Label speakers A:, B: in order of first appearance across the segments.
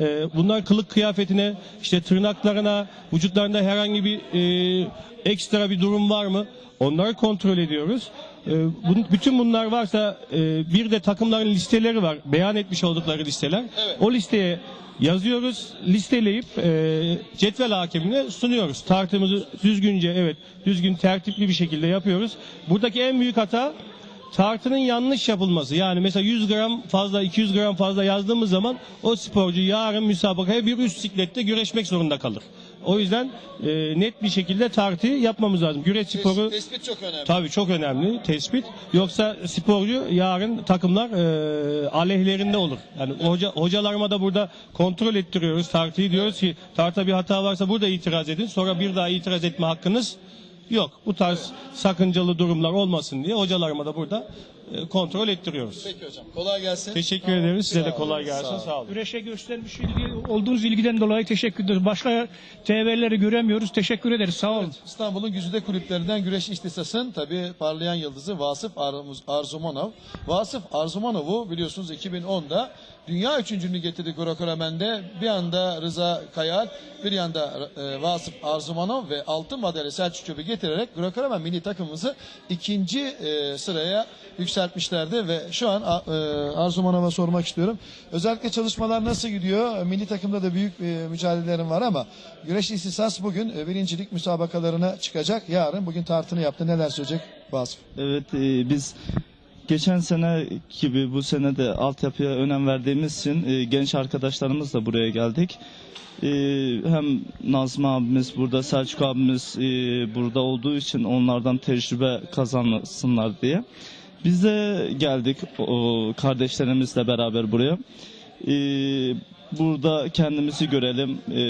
A: Ee, Bunlar kılık kıyafetine, işte tırnaklarına, vücutlarında herhangi bir e, ekstra bir durum var mı? Onları kontrol ediyoruz. Ee, bun- bütün bunlar varsa e, bir de takımların listeleri var. Beyan etmiş oldukları listeler. O listeye yazıyoruz. Listeleyip e, cetvel hakimine sunuyoruz. Tartımızı düzgünce evet düzgün tertipli bir şekilde yapıyoruz. Buradaki en büyük hata tartının yanlış yapılması. Yani mesela 100 gram fazla 200 gram fazla yazdığımız zaman o sporcu yarın müsabakaya bir üst siklette güreşmek zorunda kalır. O yüzden e, net bir şekilde tartıyı yapmamız lazım. Güreş sporu
B: Tespit çok önemli.
A: tabii çok önemli tespit. Yoksa sporcu yarın takımlar e, aleyhlerinde olur. Yani hoca, hocalarıma da burada kontrol ettiriyoruz tartıyı diyoruz ki tarta bir hata varsa burada itiraz edin. Sonra bir daha itiraz etme hakkınız yok. Bu tarz sakıncalı durumlar olmasın diye hocalarıma da burada e, kontrol ettiriyoruz.
B: Peki hocam. Kolay gelsin.
A: Teşekkür ederiz. Size de kolay
B: olun,
A: gelsin.
B: sağ olun.
A: Sağ olun.
C: Güreşe göstermiş ilgi, olduğunuz ilgiden dolayı teşekkür ederiz. Başka TV'leri göremiyoruz. Teşekkür ederiz. Sağ olun.
B: İstanbul'un güzide kulüplerinden güreş ihtisasın tabi parlayan yıldızı Vasıf Arzumanov. Vasıf Arzumanov'u biliyorsunuz 2010'da dünya üçüncülüğünü getirdi Greco-Romen'de. Bir anda Rıza Kayal, bir yanda e, Vasıf Arzumanov ve altın madalya Selçuk Çöp'ü getirerek Greco-Romen milli takımımızı ikinci e, sıraya yükseltmişlerdi ve şu an e, Arzumanov'a sormak istiyorum. Özellikle çalışmalar nasıl gidiyor? Milli takımda da büyük e, mücadelelerin var ama güreş istisas bugün e, birincilik müsabakalarına çıkacak. Yarın bugün tartını yaptı. Neler söyleyecek Vasıf?
D: Evet e, biz geçen sene gibi bu sene de altyapıya önem verdiğimiz için e, genç arkadaşlarımızla buraya geldik. E, hem Nazım abimiz burada, Selçuk abimiz e, burada olduğu için onlardan tecrübe kazansınlar diye. Biz de geldik o, kardeşlerimizle beraber buraya. E, burada kendimizi görelim, e,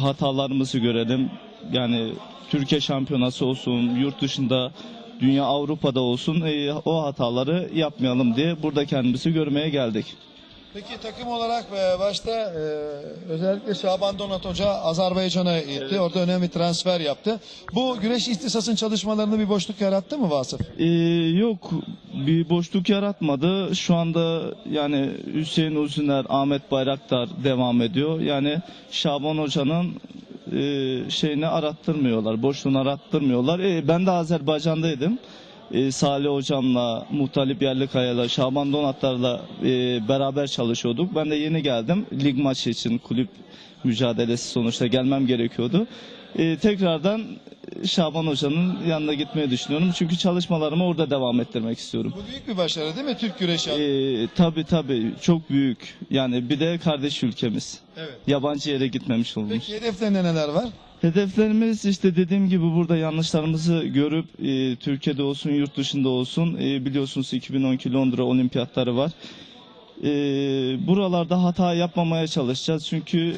D: hatalarımızı görelim. Yani Türkiye şampiyonası olsun, yurt dışında, dünya Avrupa'da olsun e, o hataları yapmayalım diye burada kendimizi görmeye geldik.
B: Peki takım olarak e, başta e, özellikle Şaban Donat Hoca Azerbaycan'a gitti. Orada önemli transfer yaptı. Bu güreş ihtisasın çalışmalarında bir boşluk yarattı mı Vasıf?
D: E, yok bir boşluk yaratmadı. Şu anda yani Hüseyin Uzuner, Ahmet Bayraktar devam ediyor. Yani Şaban Hoca'nın e, şeyini arattırmıyorlar, boşluğunu arattırmıyorlar. E, ben de Azerbaycan'daydım. E, Salih Hocam'la, Muhtalip Yerlikaya'la, Şaban Donatlar'la e, beraber çalışıyorduk. Ben de yeni geldim. Lig maçı için kulüp mücadelesi sonuçta gelmem gerekiyordu. E, tekrardan Şaban Hoca'nın yanına gitmeyi düşünüyorum. Çünkü çalışmalarımı orada devam ettirmek istiyorum.
B: Bu büyük bir başarı değil mi Türk güreşi?
D: E, tabii tabii çok büyük. Yani bir de kardeş ülkemiz.
B: Evet.
D: Yabancı yere gitmemiş olmuş.
B: Peki hedeflerinde neler var?
D: Hedeflerimiz işte dediğim gibi burada yanlışlarımızı görüp e, Türkiye'de olsun yurt dışında olsun e, biliyorsunuz 2012 Londra olimpiyatları var. E, buralarda hata yapmamaya çalışacağız çünkü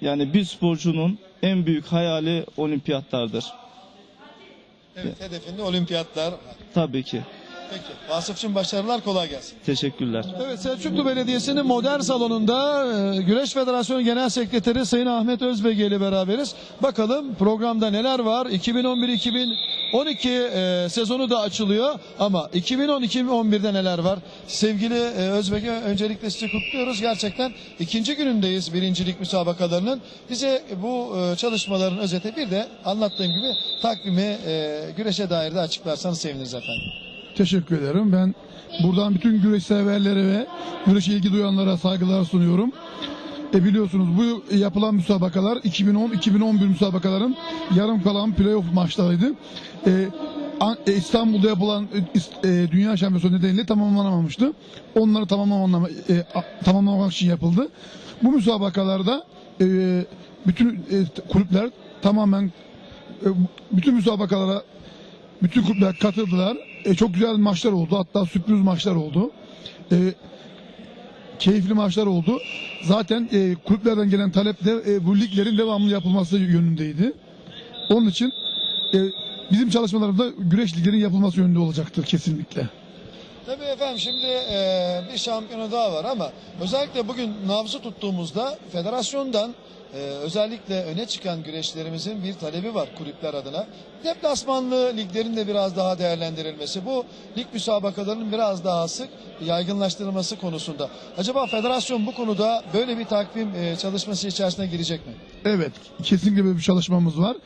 D: yani bir sporcunun en büyük hayali olimpiyatlardır.
B: Evet hedefinde olimpiyatlar.
D: Tabii ki.
B: Peki Vasıf'cığım başarılar kolay gelsin.
D: Teşekkürler.
B: Evet Selçuklu Belediyesi'nin modern salonunda e, Güreş Federasyonu Genel Sekreteri Sayın Ahmet Özbege ile beraberiz. Bakalım programda neler var? 2011-2012 e, sezonu da açılıyor ama 2010-2011'de neler var? Sevgili e, Özbege öncelikle sizi kutluyoruz. Gerçekten ikinci günündeyiz birincilik müsabakalarının. Bize bu e, çalışmaların özeti bir de anlattığım gibi takvimi e, güreşe dair de açıklarsanız seviniriz efendim.
E: Teşekkür ederim. Ben buradan bütün güreş severlere ve güreşe ilgi duyanlara saygılar sunuyorum. E biliyorsunuz bu yapılan müsabakalar 2010-2011 müsabakaların yarım kalan playoff maçlarıydı. E, e, İstanbul'da yapılan e, e, Dünya Şampiyonası nedeniyle tamamlanamamıştı. Onları tamamlamak, e, tamamlamak için yapıldı. Bu müsabakalarda e, bütün e, kulüpler tamamen e, bütün müsabakalara bütün kulüpler katıldılar. E, çok güzel maçlar oldu. Hatta sürpriz maçlar oldu. E, keyifli maçlar oldu. Zaten e, kulüplerden gelen talep de e, bu liglerin devamlı yapılması yönündeydi. Onun için e, bizim çalışmalarımızda güreş liglerin yapılması yönünde olacaktır kesinlikle.
B: Tabii efendim şimdi e, bir şampiyonu daha var ama özellikle bugün nabzı tuttuğumuzda federasyondan e, özellikle öne çıkan güreşlerimizin bir talebi var kulüpler adına. Deplasmanlı liglerin de biraz daha değerlendirilmesi, bu lig müsabakalarının biraz daha sık yaygınlaştırılması konusunda. Acaba federasyon bu konuda böyle bir takvim e, çalışması içerisine girecek mi?
E: Evet, kesinlikle böyle bir çalışmamız var.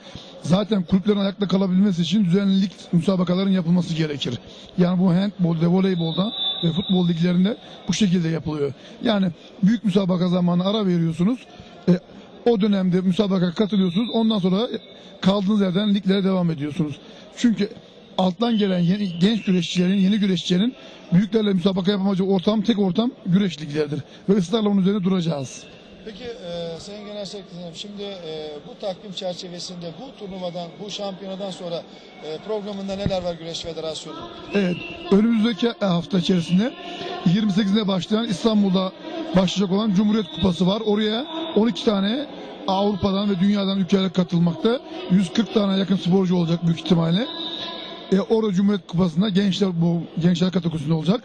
E: Zaten kulüplerin ayakta kalabilmesi için düzenli lig müsabakaların yapılması gerekir. Yani bu handbolda, voleybolda ve futbol liglerinde bu şekilde yapılıyor. Yani büyük müsabaka zamanı ara veriyorsunuz. E, o dönemde müsabaka katılıyorsunuz. Ondan sonra kaldığınız yerden liglere devam ediyorsunuz. Çünkü alttan gelen yeni, genç güreşçilerin, yeni güreşçilerin büyüklerle müsabaka yapamayacağı ortam tek ortam güreş ligleridir. Ve ısrarla onun üzerine duracağız.
B: Peki e, Sayın Genel Sekreterim şimdi e, bu takvim çerçevesinde bu turnuvadan, bu şampiyonadan sonra e, programında neler var Güreş Federasyonu?
E: Evet, önümüzdeki hafta içerisinde 28'inde başlayan İstanbul'da başlayacak olan Cumhuriyet Kupası var. Oraya 12 tane Avrupa'dan ve dünyadan ülkeler katılmakta. 140 tane yakın sporcu olacak büyük ihtimalle. E, orada Cumhuriyet Kupası'nda gençler bu gençler kategorisinde olacak.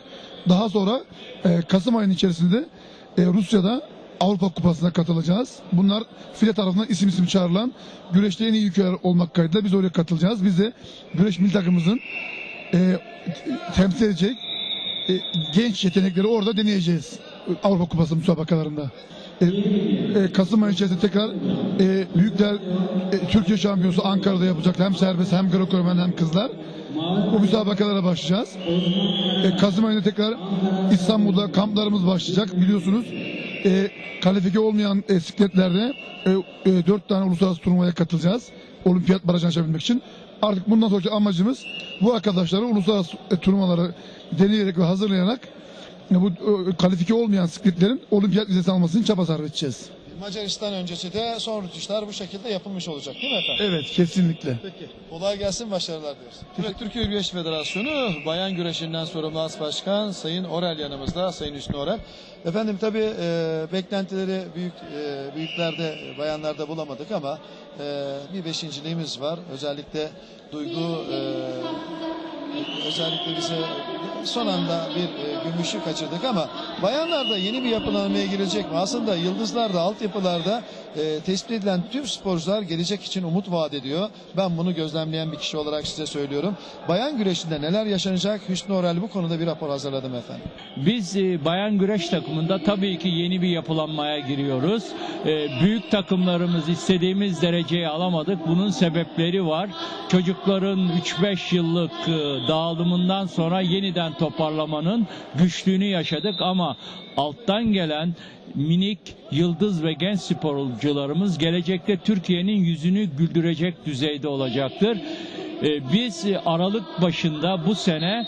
E: Daha sonra e, Kasım ayının içerisinde e, Rusya'da Avrupa Kupası'na katılacağız. Bunlar file tarafından isim isim çağrılan güreşte en iyi ülkeler olmak kaydıyla biz oraya katılacağız. Biz de güreş milli takımımızın e, temsil edecek e, genç yetenekleri orada deneyeceğiz. Avrupa Kupası müsabakalarında. E, e, Kasım ayı içerisinde tekrar e, büyükler e, Türkiye şampiyonası Ankara'da yapacak. Hem serbest hem Greco-Romen hem kızlar. Bu müsabakalara başlayacağız. E, Kasım ayında tekrar İstanbul'da kamplarımız başlayacak. Biliyorsunuz e, kalifiye olmayan e, sikletlerde e, e, 4 tane uluslararası turnuvaya katılacağız. Olimpiyat barajına açabilmek için. Artık bundan sonraki amacımız bu arkadaşları uluslararası e, turnuvalara deneyerek ve hazırlayarak bu e, kalifiye olmayan sikletlerin olimpiyat vizesi almasını çaba sarf edeceğiz.
B: Macaristan öncesi de son rütuşlar bu şekilde yapılmış olacak değil mi efendim?
E: Evet kesinlikle.
B: Peki. Kolay gelsin, başarılar diyoruz. Evet, Türkiye Güreş Federasyonu Bayan Güreşi'nden sorumlu As Başkan Sayın Orel yanımızda, Sayın Hüsnü Orel. Efendim tabii e, beklentileri büyük e, büyüklerde, bayanlarda bulamadık ama e, bir beşinciliğimiz var. Özellikle Duygu e, özellikle bize son anda bir e, gümüşü kaçırdık ama bayanlarda yeni bir yapılanmaya girecek mi? Aslında yıldızlarda, altyapılarda e, tespit edilen tüm sporcular gelecek için umut vaat ediyor. Ben bunu gözlemleyen bir kişi olarak size söylüyorum. Bayan güreşinde neler yaşanacak? Hüsnü Orel bu konuda bir rapor hazırladım efendim.
F: Biz e, bayan güreş takımında tabii ki yeni bir yapılanmaya giriyoruz. E, büyük takımlarımız istediğimiz dereceyi alamadık. Bunun sebepleri var. Çocukların 3-5 yıllık e, dağılımından sonra yeniden toparlamanın güçlüğünü yaşadık ama alttan gelen minik, yıldız ve genç sporcularımız gelecekte Türkiye'nin yüzünü güldürecek düzeyde olacaktır. E, Biz Aralık başında bu sene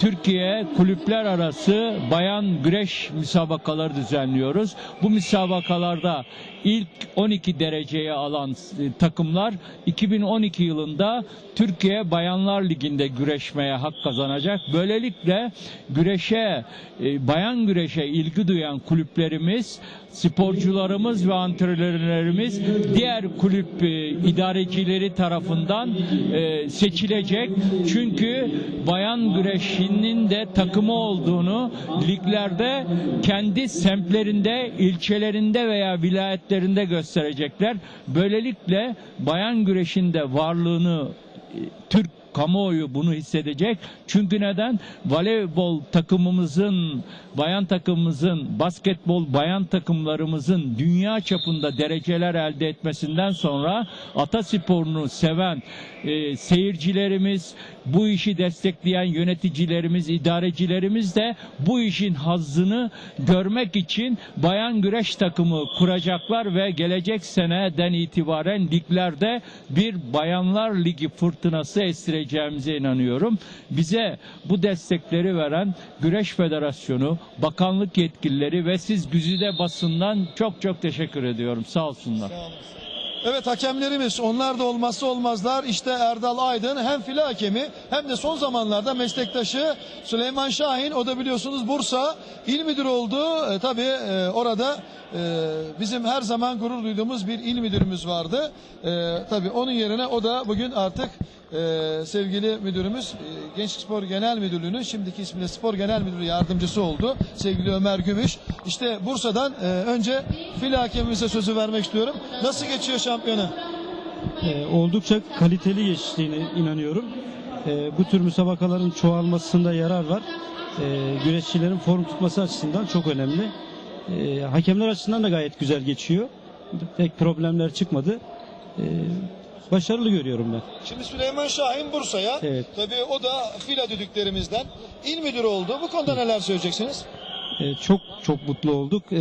F: Türkiye kulüpler arası bayan güreş müsabakaları düzenliyoruz. Bu müsabakalarda ilk 12 dereceyi alan takımlar 2012 yılında Türkiye Bayanlar Ligi'nde güreşmeye hak kazanacak. Böylelikle güreşe, e, bayan güreşe ilgi duyan kulüplerimiz, sporcularımız ve antrenörlerimiz diğer kulüp e, idarecileri tarafından e, seçilecek. Çünkü bayan güreşinin de takımı olduğunu liglerde kendi semtlerinde, ilçelerinde veya vilayetlerinde gösterecekler. Böylelikle bayan güreşinde varlığını e, Türk kamuoyu bunu hissedecek. Çünkü neden? Voleybol takımımızın, bayan takımımızın, basketbol bayan takımlarımızın dünya çapında dereceler elde etmesinden sonra atasporunu seven e, seyircilerimiz, bu işi destekleyen yöneticilerimiz, idarecilerimiz de bu işin hazzını görmek için bayan güreş takımı kuracaklar ve gelecek seneden itibaren liglerde bir bayanlar ligi fırtınası estireceğimize inanıyorum. Bize bu destekleri veren Güreş Federasyonu, bakanlık yetkilileri ve siz güzide basından çok çok teşekkür ediyorum. Sağ olsunlar.
B: Evet hakemlerimiz onlar da olmazsa olmazlar. İşte Erdal Aydın hem file hakemi hem de son zamanlarda meslektaşı Süleyman Şahin o da biliyorsunuz Bursa il müdürü oldu. E, tabii e, orada e, bizim her zaman gurur duyduğumuz bir il müdürümüz vardı. E, tabii onun yerine o da bugün artık e, sevgili müdürümüz e, Gençlik Spor Genel Müdürlüğü'nün şimdiki ismiyle Spor Genel Müdürü Yardımcısı oldu. Sevgili Ömer Gümüş. İşte Bursa'dan e, önce fil hakemimize sözü vermek istiyorum. Nasıl geçiyor şampiyona?
G: Ee, oldukça kaliteli geçtiğine inanıyorum. Ee, bu tür müsabakaların çoğalmasında yarar var. Ee, güreşçilerin form tutması açısından çok önemli. Ee, hakemler açısından da gayet güzel geçiyor. Pek problemler çıkmadı. Ee, başarılı görüyorum ben.
B: Şimdi Süleyman Şahin Bursa'ya.
G: Evet.
B: Tabii o da fila düdüklerimizden. İl müdürü oldu. Bu konuda neler söyleyeceksiniz?
G: Ee, çok çok mutlu olduk. Ee,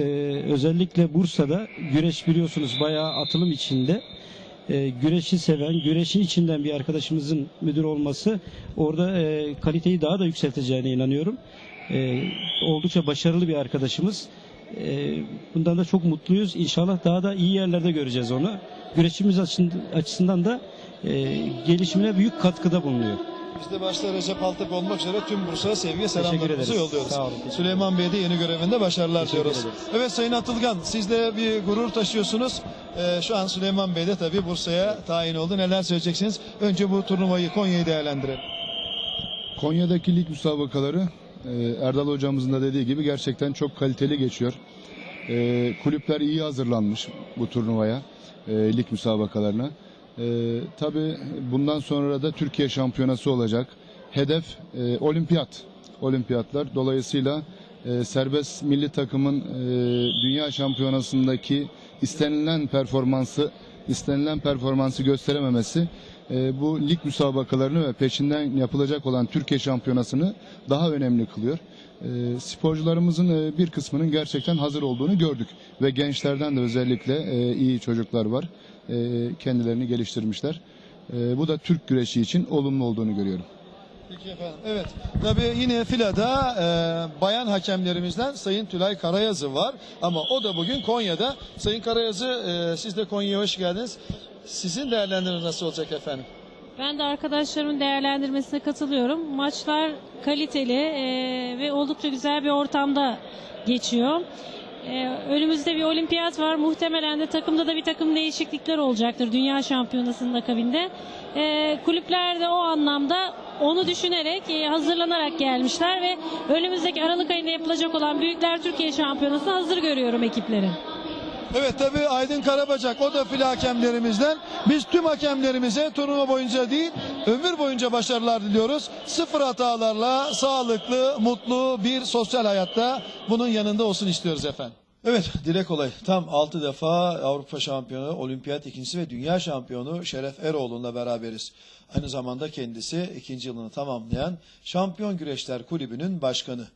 G: özellikle Bursa'da güreş biliyorsunuz bayağı atılım içinde. Ee, güreşi seven, güreşin içinden bir arkadaşımızın müdür olması orada e, kaliteyi daha da yükselteceğine inanıyorum. Ee, oldukça başarılı bir arkadaşımız. Ee, bundan da çok mutluyuz. İnşallah daha da iyi yerlerde göreceğiz onu. Güreşimiz açısından da e, gelişimine büyük katkıda bulunuyor.
B: Biz de başta Recep Altıp olmak üzere tüm Bursa'ya sevgi selamlarımızı yolluyoruz.
G: Sağ olun,
B: Süleyman Bey'e de yeni görevinde başarılar
G: Teşekkür
B: diyoruz.
G: ederiz.
B: Evet Sayın Atılgan siz de bir gurur taşıyorsunuz. Ee, şu an Süleyman Bey de tabii Bursa'ya tayin oldu. Neler söyleyeceksiniz? Önce bu turnuvayı Konya'yı değerlendirelim.
H: Konya'daki lig müsabakaları e, Erdal hocamızın da dediği gibi gerçekten çok kaliteli geçiyor. E, kulüpler iyi hazırlanmış bu turnuvaya, e, lig müsabakalarına. E, Tabii bundan sonra da Türkiye şampiyonası olacak. Hedef e, olimpiyat, olimpiyatlar. Dolayısıyla e, serbest milli takımın e, dünya şampiyonasındaki istenilen performansı istenilen performansı gösterememesi e, bu lig müsabakalarını ve peşinden yapılacak olan Türkiye şampiyonasını daha önemli kılıyor. E, sporcularımızın e, bir kısmının gerçekten hazır olduğunu gördük ve gençlerden de özellikle e, iyi çocuklar var. E, kendilerini geliştirmişler. E, bu da Türk güreşi için olumlu olduğunu görüyorum.
B: Peki efendim. Evet. Tabii yine filada e, bayan hakemlerimizden Sayın Tülay Karayazı var. Ama o da bugün Konya'da. Sayın Karayazı e, siz de Konya'ya hoş geldiniz. Sizin değerlendirmeniz nasıl olacak efendim?
I: Ben de arkadaşlarımın değerlendirmesine katılıyorum. Maçlar kaliteli e, ve oldukça güzel bir ortamda geçiyor. E, önümüzde bir olimpiyat var. Muhtemelen de takımda da bir takım değişiklikler olacaktır Dünya Şampiyonası'nın akabinde. E, kulüpler de o anlamda onu düşünerek, e, hazırlanarak gelmişler ve önümüzdeki Aralık ayında yapılacak olan Büyükler Türkiye Şampiyonası'na hazır görüyorum ekipleri.
B: Evet tabii Aydın Karabacak o da fil hakemlerimizden. Biz tüm hakemlerimize turnuva boyunca değil ömür boyunca başarılar diliyoruz. Sıfır hatalarla sağlıklı, mutlu bir sosyal hayatta bunun yanında olsun istiyoruz efendim. Evet Dilek Olay tam 6 defa Avrupa şampiyonu, olimpiyat ikincisi ve dünya şampiyonu Şeref Eroğlu'nla beraberiz. Aynı zamanda kendisi ikinci yılını tamamlayan Şampiyon Güreşler Kulübü'nün başkanı.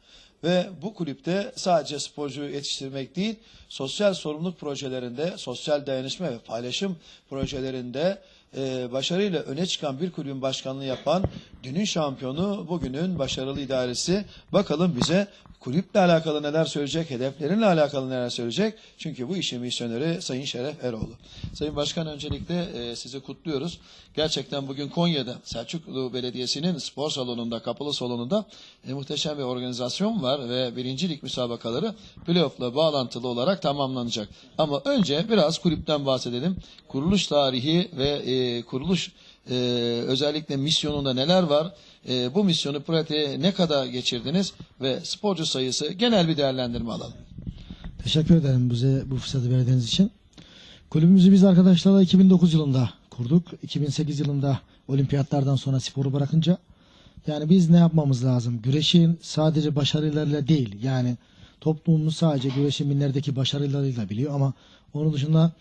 B: Ve bu kulüpte sadece sporcu yetiştirmek değil, sosyal sorumluluk projelerinde, sosyal dayanışma ve paylaşım projelerinde e, başarıyla öne çıkan bir kulübün başkanlığı yapan dünün şampiyonu, bugünün başarılı idaresi. Bakalım bize kulüple alakalı neler söyleyecek, hedeflerinle alakalı neler söyleyecek. Çünkü bu işin misyoneri Sayın Şeref Eroğlu. Sayın Başkan öncelikle e, sizi kutluyoruz. Gerçekten bugün Konya'da Selçuklu Belediyesi'nin spor salonunda, kapalı salonunda e, muhteşem bir organizasyon var ve birincilik müsabakaları playoff'la bağlantılı olarak tamamlanacak. Ama önce biraz kulüpten bahsedelim. Kuruluş tarihi ve e, kuruluş e, özellikle misyonunda neler var? E, bu misyonu pratiğe ne kadar geçirdiniz ve sporcu sayısı genel bir değerlendirme alalım.
J: Teşekkür ederim bize bu fırsatı verdiğiniz için. Kulübümüzü biz arkadaşlarla 2009 yılında kurduk. 2008 yılında olimpiyatlardan sonra sporu bırakınca yani biz ne yapmamız lazım? Güreşin sadece başarılarıyla değil yani toplumumuz sadece güreşin binlerdeki başarılarıyla biliyor ama onun dışında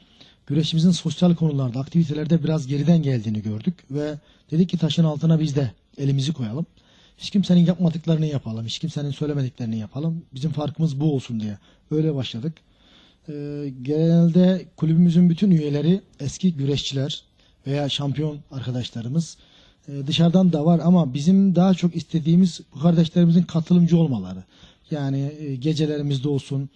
J: güreşimizin sosyal konularda, aktivitelerde biraz geriden geldiğini gördük ve dedik ki taşın altına biz de elimizi koyalım. Hiç kimsenin yapmadıklarını yapalım, hiç kimsenin söylemediklerini yapalım. Bizim farkımız bu olsun diye. Öyle başladık. Ee, genelde kulübümüzün bütün üyeleri eski güreşçiler veya şampiyon arkadaşlarımız. Ee, dışarıdan da var ama bizim daha çok istediğimiz bu kardeşlerimizin katılımcı olmaları. Yani e, gecelerimizde olsun,